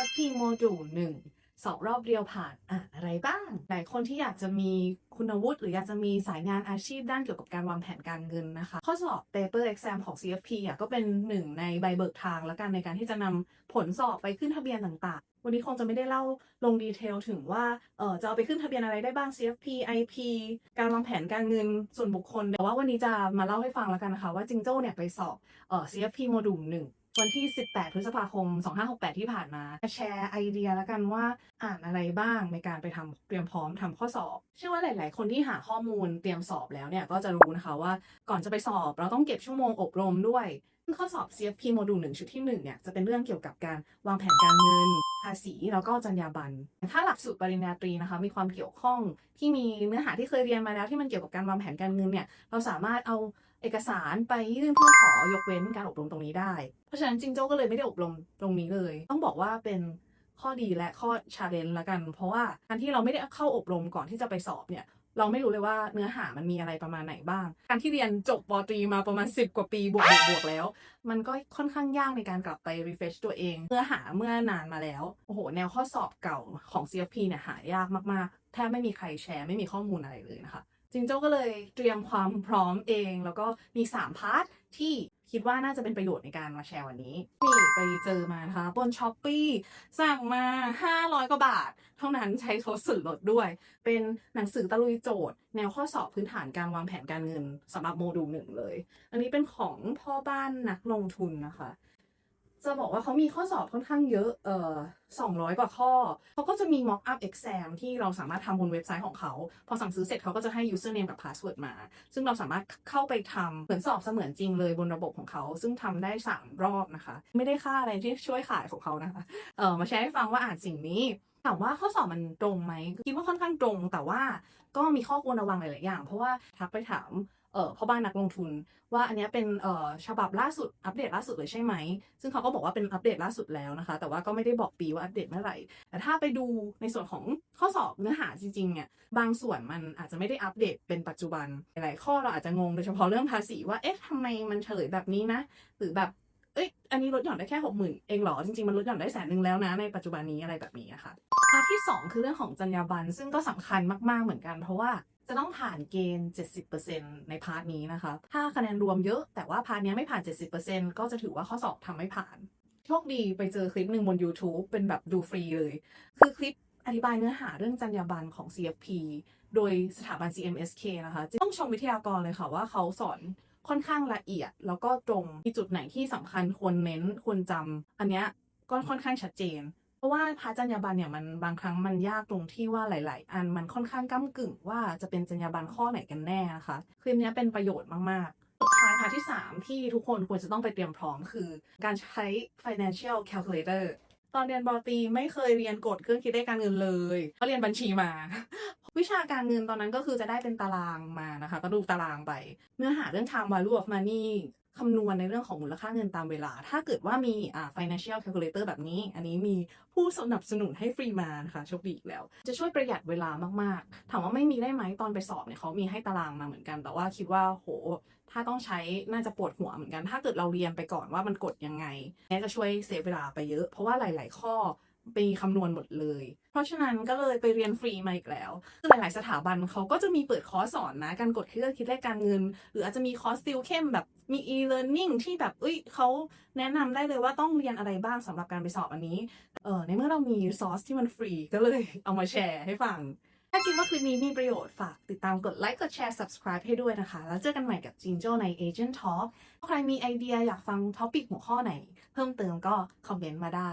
CFP โมดูลหนึ่งสอบรอบเดียวผ่านอ่านอะไรบ้าง หลายคนที่อยากจะมีคุณวุฒิหรืออยากจะมีสายงานอาชีพด้านเกี่ยวกับการวางแผนการเงินนะคะ ข้อสอบ paper exam ของ CFP อะก็เป็นหนึ่งในใบเบิกทางแล้วกันในการที่จะนำผลสอบไปขึ้นทะเบียนต่างๆวันนี้คงจะไม่ได้เล่าลงดีเทลถึงว่า เออจะเอาไปขึ้นทะเบียนอะไรได้บ้าง CFP IP การวางแผนการเงินส่วนบุคคล แต่ว่าวันนี้จะมาเล่าให้ฟังแล้วกันนะคะ ว่าจิงโจ้เนี่ยไปสอบเออ CFP โมดูลหนึ่ง วันที่ 18 พฤษภาคม 2568 ที่ผ่านมาแชร์ไอเดียแล้วกันว่าอ่านอะไรบ้างในการไปทำเตรียมพร้อมทำข้อสอบ เชื่อว่าหลาย ๆ คนที่หาข้อมูลเตรียมสอบแล้วเนี่ยก็จะรู้นะคะว่าก่อนจะไปสอบเราต้องเก็บชั่วโมงอบรมด้วยข้อสอบ CFP โมดูล1ชุดที่1เนี่ยจะเป็นเรื่องเกี่ยวกับการวางแผนการเงิน ภาษีแล้วก็จรรยาบรรณ ถ้าหลักสูตรปริญญาตรีนะคะ มีความเกี่ยวข้องที่มีเนื้อหาที่เคยเรียนมาแล้วที่มันเกี่ยวกับการวางแผนการเงินเนี่ย เราสามารถเอาเอกสารไปยื่นเพื่อขอยกเว้นการอบรมตรงนี้ได้ เพราะฉะนั้นจิงโจ้ก็เลยไม่ได้อบรมตรงนี้เลย ต้องบอกว่าเป็นข้อดีและข้อชาเลนจ์ละกัน เพราะว่าการที่เราไม่ได้เข้าอบรมก่อนที่จะไปสอบเนี่ย เราไม่รู้เลยว่าเนื้อหามันมีอะไรประมาณไหนบ้าง การที่เรียนจบปตรีมาประมาณ 10 กว่าปีบวกบวกบวกแล้ว มันก็ค่อนข้างยากในการกลับไป refresh ตัวเองเมื่อหาเมื่อนานมาแล้ว โอ้โห แนวข้อสอบเก่าของ CFP เนี่ยหายากมากๆ แทบไม่มีใครแชร์ไม่มีข้อมูลอะไรเลยนะคะจิงโจ้ก็เลยเตรียมความพร้อมเอง แล้วก็มี 3 พาร์ทที่ คิดว่าน่าจะเป็นประโยชน์ในการมาแชร์วันนี้นี่ไปเจอมานะคะบนช้อปปี้สั่งมา 500 กว่าบาท เท่านั้นใช้โทรส่อลดด้วย เป็นหนังสือตะลุยโจทย์ แนวข้อสอบพื้นฐานการวางแผนการเงินสำหรับโมดูลหนึ่งเลย อันนี้เป็นของพ่อบ้านนักลงทุนนะคะ จะบอกว่าเขามีข้อสอบค่อนข้างเยอะ เอ่อ200 กว่าข้อ เขาก็จะมี mock up exam ที่เราสามารถทำบนเว็บไซต์ของเขา พอสั่งซื้อเสร็จเขาก็จะให้ username กับ password มา ซึ่งเราสามารถเข้าไปทำเหมือนสอบเสมือนจริงเลยบนระบบของเขา ซึ่งทำได้ 3 รอบนะคะ ไม่ได้ค่าอะไรที่ช่วยขายของเขานะคะ เออมาแชร์ให้ฟังว่าอ่านสิ่งนี้ถามว่าข้อสอบมันตรงไหมคิดว่าค่อนข้างตรง แต่ว่าก็มีข้อควรระวังหลาย ๆ อย่าง เพราะว่าทักไปถาม เอ่อพ่อบ้านนักลงทุน ว่าอันนี้เป็นเอ่อฉบับล่าสุดอัปเดตล่าสุดเลยใช่ไหม ซึ่งเขาก็บอกว่าเป็นอัปเดตล่าสุดแล้วนะคะ แต่ว่าก็ไม่ได้บอกปีว่าอัปเดตเมื่อไหร่ แต่ถ้าไปดูในส่วนของข้อสอบเนื้อหาจริงๆเนี่ยบางส่วนมันอาจจะไม่ได้อัปเดตเป็นปัจจุบันหลายข้อเราอาจจะงงโดยเฉพาะเรื่องภาษีว่าเอ๊ะทำไมมันเฉลยแบบนี้นะหรือแบบเอ้ยอันนี้ลดหย่อนได้แค่หกหมื่นเองเหรอ จริงๆ มันลดหย่อนได้แสนหนึ่งแล้วนะ ในปัจจุบันนี้อะไรแบบนี้อะค่ะพาร์ทที่ 2 คือเรื่องของจรรยาบรรณซึ่งก็สำคัญมากๆเหมือนกัน เพราะว่า จะต้องผ่านเกณฑ์ 70%ในพาร์ทนี้นะคะถ้าคะแนนรวมเยอะแต่ว่าพาร์ทนี้ไม่ผ่าน 70%ก็จะถือว่าข้อสอบทำไม่ผ่าน โชคดีไปเจอคลิปหนึ่งบน YouTube เป็นแบบดูฟรีเลย คือคลิปอธิบายเนื้อหาเรื่องจรรยาบรรณของ CFP โดยสถาบัน CMSK นะคะต้องชมวิทยากรเลยค่ะว่าเขาสอนค่อนข้างละเอียด แล้วก็ตรงมีจุดไหนที่สำคัญควรเน้นควรจำอันเนี้ยก็ค่อนข้างชัดเจน เพราะว่าพาร์ทจรรยาบรรณเนี่ยมันบางครั้งมันยากตรงที่ว่าหลาย ๆ อันมันค่อนข้างก้ากึ่งว่าจะเป็นจรรยาบรรณข้อไหนกันแน่นะคะคลิปนี้เป็นประโยชน์มากๆสุดท้ายพาที่ 3 ที่ทุกคนควรจะต้องไปเตรียมพร้อมคือ การใช้ financial calculator ตอนเรียนบอตีไม่เคยเรียนกฎเครื่องคิดเลขการเงินเลย ก็เรียนบัญชีมา วิชาการเงินตอนนั้นก็คือจะได้เป็นตารางมานะคะ ก็ดูตารางไป เนื้อหาเรื่อง time value of money คำนวณในเรื่องของมูลค่าเงินตามเวลา ถ้าเกิดว่ามีอ่า financial calculator แบบนี้ อันนี้มีผู้สนับสนุนให้ฟรีมานะคะโชคดีอีกแล้ว จะช่วยประหยัดเวลามากๆ ถามว่าไม่มีได้ไหมตอนไปสอบเนี่ยเขามีให้ตารางมาเหมือนกัน แต่ว่าคิดว่าโห ถ้าต้องใช้น่าจะปวดหัวเหมือนกัน ถ้าเกิดเราเรียนไปก่อนว่ามันกดยังไงนี่จะช่วยเซฟเวลาไปเยอะ เพราะว่าหลาย ๆ ข้อ ไปคำนวณหมดเลย เพราะฉะนั้นก็เลยไปเรียนฟรีมาอีกแล้วคือหลาย ๆ สถาบันเขาก็จะมีเปิดคอร์สสอนนะ การกดเครื่องคิดเลขการเงิน หรืออาจจะมีคอร์สติวเข้มแบบมี e-learning ที่แบบเอ้ยเขาแนะนำได้เลยว่าต้องเรียนอะไรบ้างสำหรับการไปสอบอันนี้ เออในเมื่อเรามีซอสที่มันฟรีก็เลยเอามาแชร์ให้ฟัง ถ้าคิดว่าคลิปนี้มีประโยชน์ฝากติดตามกดไลค์กดแชร์ subscribe ให้ด้วยนะคะ แล้วเจอกันใหม่กับจิงโจ้ใน Agent Talk ใครมีไอเดียอยากฟังท็อปิกหัวข้อไหน เพิ่มเติมก็คอมเมนต์มาได้